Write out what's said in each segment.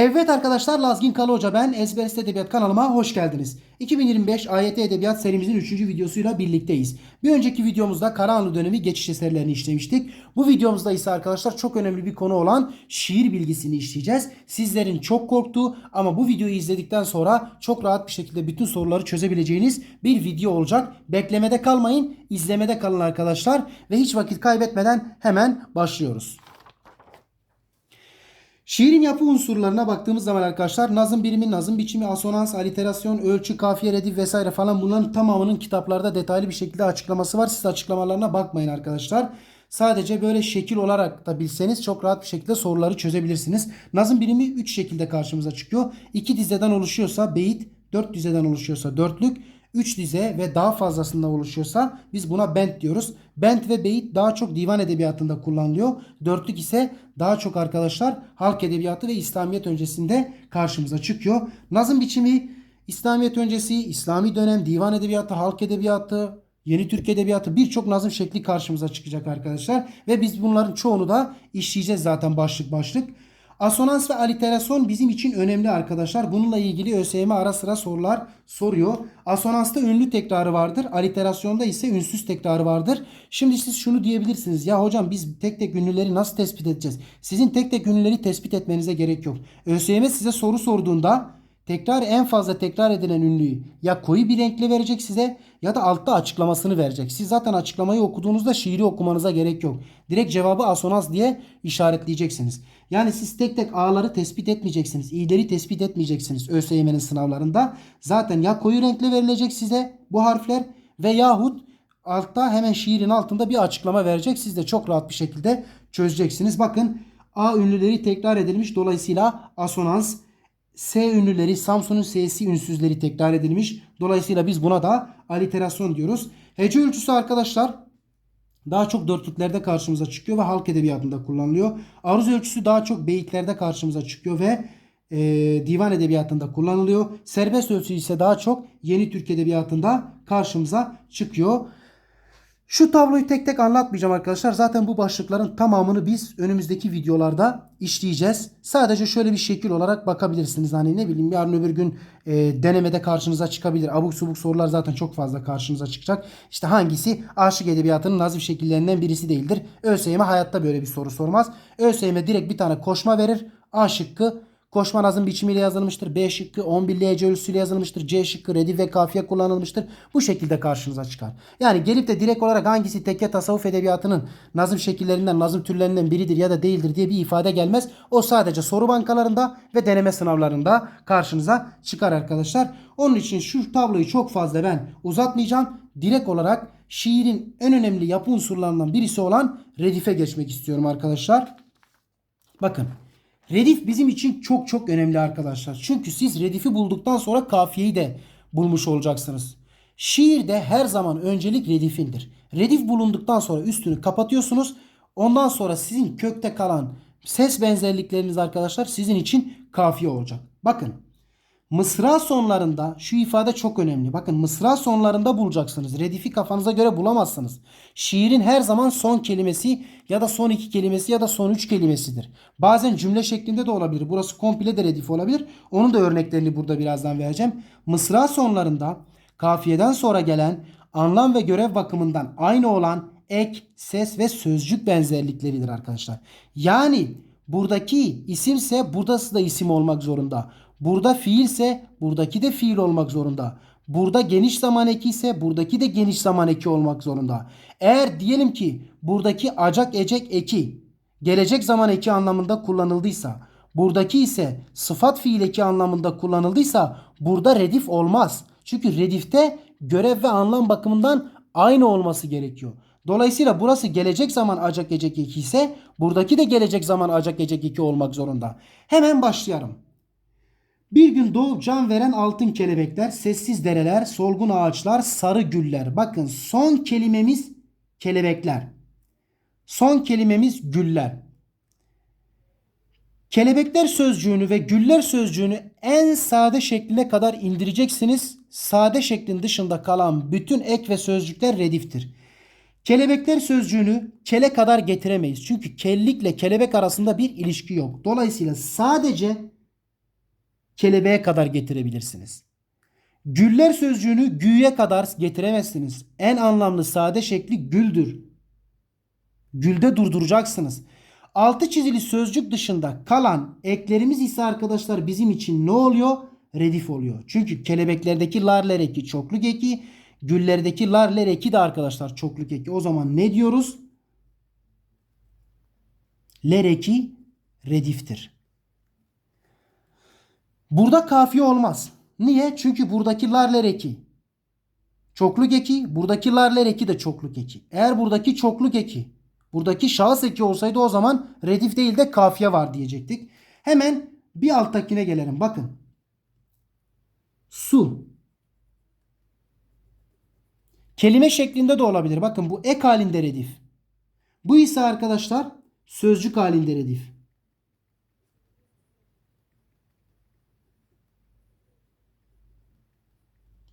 Evet arkadaşlar Lazgin Kalı Hoca ben Ezberist Edebiyat kanalıma hoş geldiniz. 2025 AYT Edebiyat serimizin 3. videosuyla birlikteyiz. Bir önceki videomuzda Karahanlı dönemi geçiş eserlerini işlemiştik. Bu videomuzda ise arkadaşlar çok önemli bir konu olan şiir bilgisini işleyeceğiz. Sizlerin çok korktuğu ama bu videoyu izledikten sonra çok rahat bir şekilde bütün soruları çözebileceğiniz bir video olacak. Beklemede kalmayın, izlemede kalın arkadaşlar ve hiç vakit kaybetmeden hemen başlıyoruz. Şiirin yapı unsurlarına baktığımız zaman arkadaşlar nazım birimi, nazım biçimi, asonans, aliterasyon, ölçü, kafiye, redif vesaire falan bunların tamamının kitaplarda detaylı bir şekilde açıklaması var. Siz açıklamalarına bakmayın arkadaşlar. Sadece böyle şekil olarak da bilseniz çok rahat bir şekilde soruları çözebilirsiniz. Nazım birimi 3 şekilde karşımıza çıkıyor. 2 dizeden oluşuyorsa beyit, 4 dizeden oluşuyorsa dörtlük, 3 dize ve daha fazlasından oluşuyorsa biz buna bent diyoruz. Bent ve beyit daha çok divan edebiyatında kullanılıyor. Dörtlük ise daha çok arkadaşlar halk edebiyatı ve İslamiyet öncesinde karşımıza çıkıyor. Nazım biçimi İslamiyet öncesi, İslami dönem, divan edebiyatı, halk edebiyatı, Yeni Türk Edebiyatı birçok nazım şekli karşımıza çıkacak arkadaşlar. Ve biz bunların çoğunu da işleyeceğiz zaten başlık başlık. Asonans ve aliterasyon bizim için önemli arkadaşlar. Bununla ilgili ÖSYM ara sıra sorular soruyor. Asonansta ünlü tekrarı vardır. Aliterasyonda ise ünsüz tekrarı vardır. Şimdi siz şunu diyebilirsiniz. Ya hocam biz tek tek ünlüleri nasıl tespit edeceğiz? Sizin tek tek ünlüleri tespit etmenize gerek yok. ÖSYM size soru sorduğunda tekrar en fazla tekrar edilen ünlüyü ya koyu bir renkle verecek size ya da altta açıklamasını verecek. Siz zaten açıklamayı okuduğunuzda şiiri okumanıza gerek yok. Direkt cevabı asonans diye işaretleyeceksiniz. Yani siz tek tek A'ları tespit etmeyeceksiniz. İ'leri tespit etmeyeceksiniz ÖSYM'nin sınavlarında. Zaten ya koyu renkle verilecek size bu harfler ve yahut altta hemen şiirin altında bir açıklama verecek. Siz de çok rahat bir şekilde çözeceksiniz. Bakın A ünlüleri tekrar edilmiş. Dolayısıyla asonans S ünlüleri Samsun'un S'si ünsüzleri tekrar edilmiş. Dolayısıyla biz buna da aliterasyon diyoruz. Hece ölçüsü arkadaşlar daha çok dörtlüklerde karşımıza çıkıyor ve halk edebiyatında kullanılıyor. Aruz ölçüsü daha çok beyitlerde karşımıza çıkıyor ve e, divan edebiyatında kullanılıyor. Serbest ölçü ise daha çok yeni Türk edebiyatında karşımıza çıkıyor. Şu tabloyu tek tek anlatmayacağım arkadaşlar. Zaten bu başlıkların tamamını biz önümüzdeki videolarda işleyeceğiz. Sadece şöyle bir şekil olarak bakabilirsiniz. Hani ne bileyim yarın öbür gün e, denemede karşınıza çıkabilir. Abuk subuk sorular zaten çok fazla karşınıza çıkacak. İşte hangisi aşık edebiyatının nazif şekillerinden birisi değildir. ÖSYM hayatta böyle bir soru sormaz. ÖSYM direkt bir tane koşma verir. A şıkkı Koşma nazım biçimiyle yazılmıştır. B şıkkı 11 LC ölçüsüyle yazılmıştır. C şıkkı redif ve kafiye kullanılmıştır. Bu şekilde karşınıza çıkar. Yani gelip de direkt olarak hangisi tekke tasavvuf edebiyatının nazım şekillerinden, nazım türlerinden biridir ya da değildir diye bir ifade gelmez. O sadece soru bankalarında ve deneme sınavlarında karşınıza çıkar arkadaşlar. Onun için şu tabloyu çok fazla ben uzatmayacağım. Direkt olarak şiirin en önemli yapı unsurlarından birisi olan redife geçmek istiyorum arkadaşlar. Bakın. Redif bizim için çok çok önemli arkadaşlar. Çünkü siz redifi bulduktan sonra kafiyeyi de bulmuş olacaksınız. Şiirde her zaman öncelik redifindir. Redif bulunduktan sonra üstünü kapatıyorsunuz. Ondan sonra sizin kökte kalan ses benzerlikleriniz arkadaşlar sizin için kafiye olacak. Bakın Mısra sonlarında şu ifade çok önemli. Bakın mısra sonlarında bulacaksınız. Redifi kafanıza göre bulamazsınız. Şiirin her zaman son kelimesi ya da son iki kelimesi ya da son üç kelimesidir. Bazen cümle şeklinde de olabilir. Burası komple de redif olabilir. Onun da örneklerini burada birazdan vereceğim. Mısra sonlarında kafiyeden sonra gelen anlam ve görev bakımından aynı olan ek, ses ve sözcük benzerlikleridir arkadaşlar. Yani buradaki isimse buradası da isim olmak zorunda. Burada fiilse buradaki de fiil olmak zorunda. Burada geniş zaman eki ise buradaki de geniş zaman eki olmak zorunda. Eğer diyelim ki buradaki acak ecek eki gelecek zaman eki anlamında kullanıldıysa buradaki ise sıfat fiil eki anlamında kullanıldıysa burada redif olmaz. Çünkü redifte görev ve anlam bakımından aynı olması gerekiyor. Dolayısıyla burası gelecek zaman acak ecek eki ise buradaki de gelecek zaman acak ecek eki olmak zorunda. Hemen başlayalım. Bir gün doğup can veren altın kelebekler, sessiz dereler, solgun ağaçlar, sarı güller. Bakın son kelimemiz kelebekler. Son kelimemiz güller. Kelebekler sözcüğünü ve güller sözcüğünü en sade şekline kadar indireceksiniz. Sade şeklin dışında kalan bütün ek ve sözcükler rediftir. Kelebekler sözcüğünü kele kadar getiremeyiz. Çünkü kellikle kelebek arasında bir ilişki yok. Dolayısıyla sadece kelebeğe kadar getirebilirsiniz. Güller sözcüğünü güye kadar getiremezsiniz. En anlamlı sade şekli güldür. Gülde durduracaksınız. Altı çizili sözcük dışında kalan eklerimiz ise arkadaşlar bizim için ne oluyor? Redif oluyor. Çünkü kelebeklerdeki larler eki çokluk eki, güllerdeki larler eki de arkadaşlar çokluk eki. O zaman ne diyoruz? Ler eki rediftir. Burada kafiye olmaz. Niye? Çünkü buradaki larler eki çokluk eki, buradaki larler eki de çokluk eki. Eğer buradaki çokluk eki, buradaki şahıs eki olsaydı o zaman redif değil de kafiye var diyecektik. Hemen bir alttakine gelelim. Bakın. Su. Kelime şeklinde de olabilir. Bakın bu ek halinde redif. Bu ise arkadaşlar sözcük halinde redif.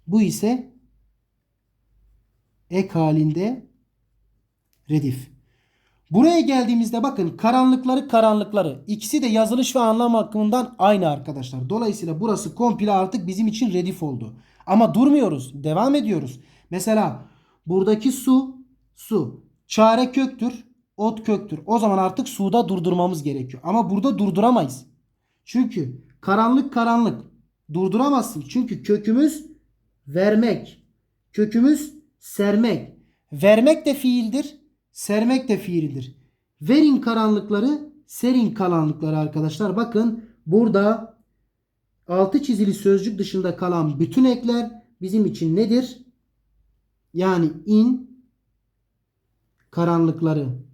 Bu ise ek halinde redif. Buraya geldiğimizde bakın karanlıkları karanlıkları ikisi de yazılış ve anlam bakımından aynı arkadaşlar. Dolayısıyla burası komple artık bizim için redif oldu. Ama durmuyoruz. Devam ediyoruz. Mesela buradaki su su. Çare köktür. Ot köktür. O zaman artık suda durdurmamız gerekiyor. Ama burada durduramayız. Çünkü karanlık karanlık. Durduramazsın. Çünkü kökümüz vermek. Kökümüz sermek. Vermek de fiildir. Sermek de fiildir. Verin karanlıkları, serin karanlıkları arkadaşlar. Bakın burada altı çizili sözcük dışında kalan bütün ekler bizim için nedir? Yani in karanlıkları.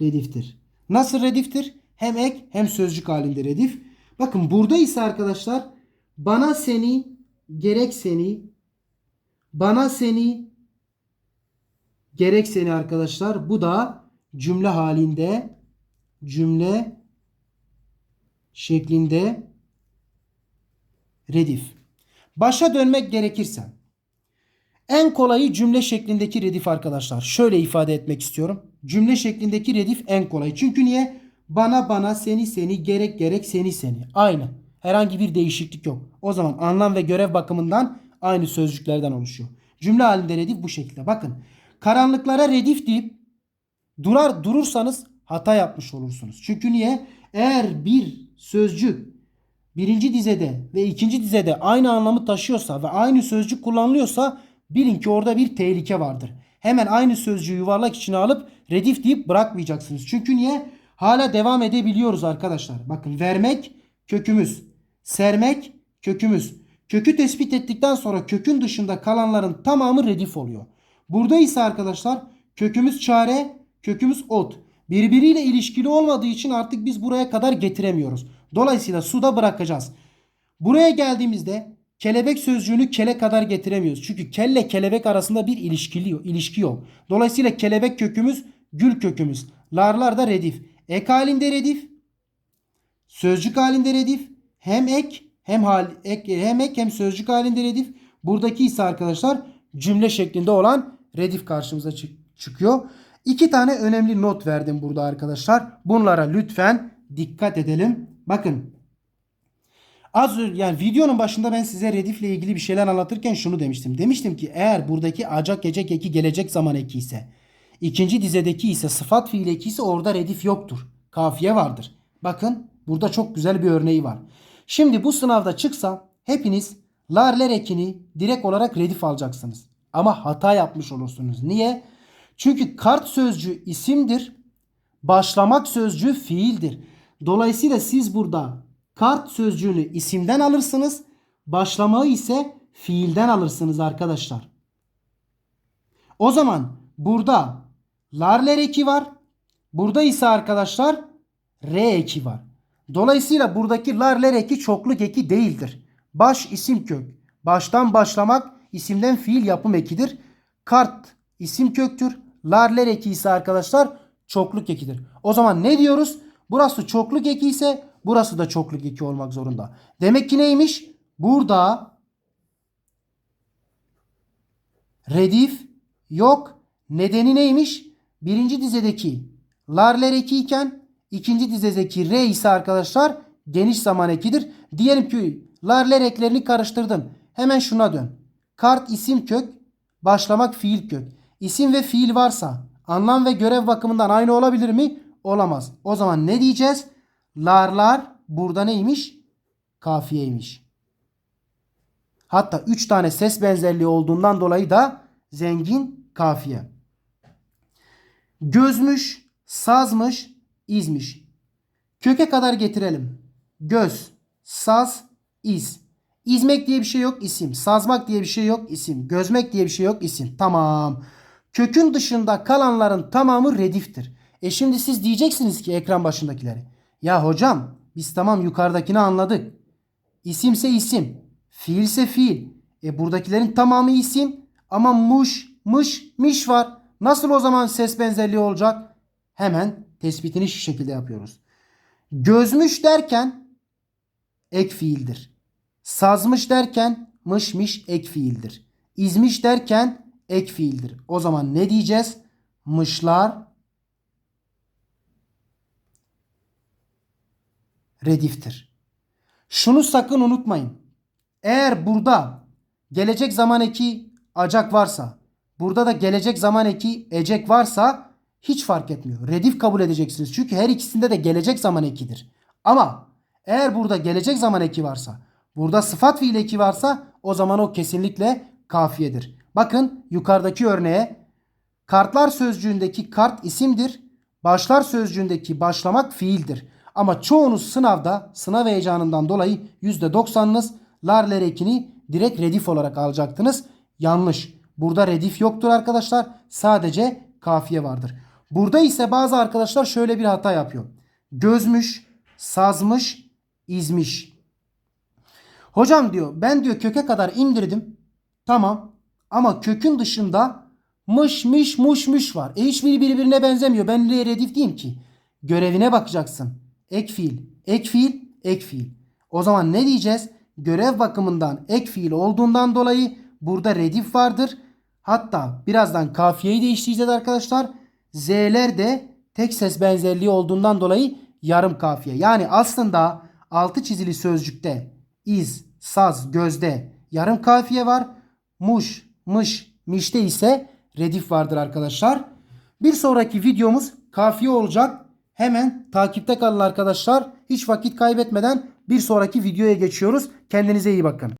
Rediftir. Nasıl rediftir? Hem ek hem sözcük halinde redif. Bakın burada ise arkadaşlar bana seni gerek seni bana seni gerek seni arkadaşlar bu da cümle halinde cümle şeklinde redif. Başa dönmek gerekirse en kolayı cümle şeklindeki redif arkadaşlar. Şöyle ifade etmek istiyorum. Cümle şeklindeki redif en kolay. Çünkü niye? Bana bana seni seni gerek gerek seni seni. Aynı. Herhangi bir değişiklik yok. O zaman anlam ve görev bakımından aynı sözcüklerden oluşuyor. Cümle halinde redif bu şekilde. Bakın karanlıklara redif deyip durar durursanız hata yapmış olursunuz. Çünkü niye? Eğer bir sözcük birinci dizede ve ikinci dizede aynı anlamı taşıyorsa ve aynı sözcük kullanılıyorsa bilin ki orada bir tehlike vardır. Hemen aynı sözcüğü yuvarlak içine alıp redif deyip bırakmayacaksınız. Çünkü niye? Hala devam edebiliyoruz arkadaşlar. Bakın vermek kökümüz. Sermek kökümüz. Kökü tespit ettikten sonra kökün dışında kalanların tamamı redif oluyor. Burada ise arkadaşlar kökümüz çare, kökümüz ot. Birbiriyle ilişkili olmadığı için artık biz buraya kadar getiremiyoruz. Dolayısıyla suda bırakacağız. Buraya geldiğimizde kelebek sözcüğünü kele kadar getiremiyoruz. Çünkü kelle kelebek arasında bir ilişkili, ilişki yok. Dolayısıyla kelebek kökümüz gül kökümüz. Larlar da redif. Ek halinde redif. Sözcük halinde redif. Hem ek hem hal ek, hem ek hem sözcük halinde redif. Buradaki ise arkadaşlar cümle şeklinde olan redif karşımıza çık- çıkıyor. İki tane önemli not verdim burada arkadaşlar. Bunlara lütfen dikkat edelim. Bakın. Az önce yani videonun başında ben size redifle ilgili bir şeyler anlatırken şunu demiştim. Demiştim ki eğer buradaki acak gecek eki gelecek zaman eki ise ikinci dizedeki ise sıfat fiil eki ise orada redif yoktur. Kafiye vardır. Bakın burada çok güzel bir örneği var. Şimdi bu sınavda çıksa hepiniz larler ekini direkt olarak redif alacaksınız. Ama hata yapmış olursunuz. Niye? Çünkü kart sözcüğü isimdir. Başlamak sözcüğü fiildir. Dolayısıyla siz burada kart sözcüğünü isimden alırsınız. Başlamağı ise fiilden alırsınız arkadaşlar. O zaman burada larler eki var. Burada ise arkadaşlar R eki var. Dolayısıyla buradaki larler eki çokluk eki değildir. Baş isim kök. Baştan başlamak isimden fiil yapım ekidir. Kart isim köktür. Larler eki ise arkadaşlar çokluk ekidir. O zaman ne diyoruz? Burası çokluk eki ise burası da çokluk eki olmak zorunda. Demek ki neymiş? Burada redif yok. Nedeni neymiş? Birinci dizedeki Larler eki iken ikinci dizedeki re ise arkadaşlar geniş zaman ekidir. Diyelim ki larler eklerini karıştırdın. Hemen şuna dön. Kart isim kök, başlamak fiil kök. İsim ve fiil varsa anlam ve görev bakımından aynı olabilir mi? Olamaz. O zaman ne diyeceğiz? Larlar burada neymiş? Kafiyeymiş. Hatta 3 tane ses benzerliği olduğundan dolayı da zengin kafiye. Gözmüş, sazmış, izmiş. Köke kadar getirelim. Göz, saz, iz. İzmek diye bir şey yok isim. Sazmak diye bir şey yok isim. Gözmek diye bir şey yok isim. Tamam. Kökün dışında kalanların tamamı rediftir. E şimdi siz diyeceksiniz ki ekran başındakileri. Ya hocam biz tamam yukarıdakini anladık. İsimse isim. Fiilse fiil. E buradakilerin tamamı isim. Ama muş, mış, miş var. Nasıl o zaman ses benzerliği olacak? Hemen tespitini şu şekilde yapıyoruz. Gözmüş derken ek fiildir. Sazmış derken mışmış ek fiildir. İzmiş derken ek fiildir. O zaman ne diyeceğiz? Mışlar rediftir. Şunu sakın unutmayın. Eğer burada gelecek zaman eki acak varsa, burada da gelecek zaman eki ecek varsa hiç fark etmiyor. Redif kabul edeceksiniz. Çünkü her ikisinde de gelecek zaman ekidir. Ama eğer burada gelecek zaman eki varsa, burada sıfat fiil eki varsa o zaman o kesinlikle kafiyedir. Bakın yukarıdaki örneğe kartlar sözcüğündeki kart isimdir. Başlar sözcüğündeki başlamak fiildir. Ama çoğunuz sınavda sınav heyecanından dolayı %90'ınız larler ekini direkt redif olarak alacaktınız. Yanlış. Burada redif yoktur arkadaşlar. Sadece kafiye vardır. Burada ise bazı arkadaşlar şöyle bir hata yapıyor. Gözmüş, sazmış, izmiş. Hocam diyor ben diyor köke kadar indirdim. Tamam. Ama kökün dışında mış mış muş muş var. E hiçbiri birbirine benzemiyor. Ben nereye redif diyeyim ki? Görevine bakacaksın. Ek fiil, ek fiil, ek fiil. O zaman ne diyeceğiz? Görev bakımından ek fiil olduğundan dolayı burada redif vardır. Hatta birazdan kafiyeyi de işleyeceğiz arkadaşlar. Z'ler de tek ses benzerliği olduğundan dolayı yarım kafiye. Yani aslında altı çizili sözcükte iz, saz, gözde yarım kafiye var. Muş, mış, mişte ise redif vardır arkadaşlar. Bir sonraki videomuz kafiye olacak. Hemen takipte kalın arkadaşlar. Hiç vakit kaybetmeden bir sonraki videoya geçiyoruz. Kendinize iyi bakın.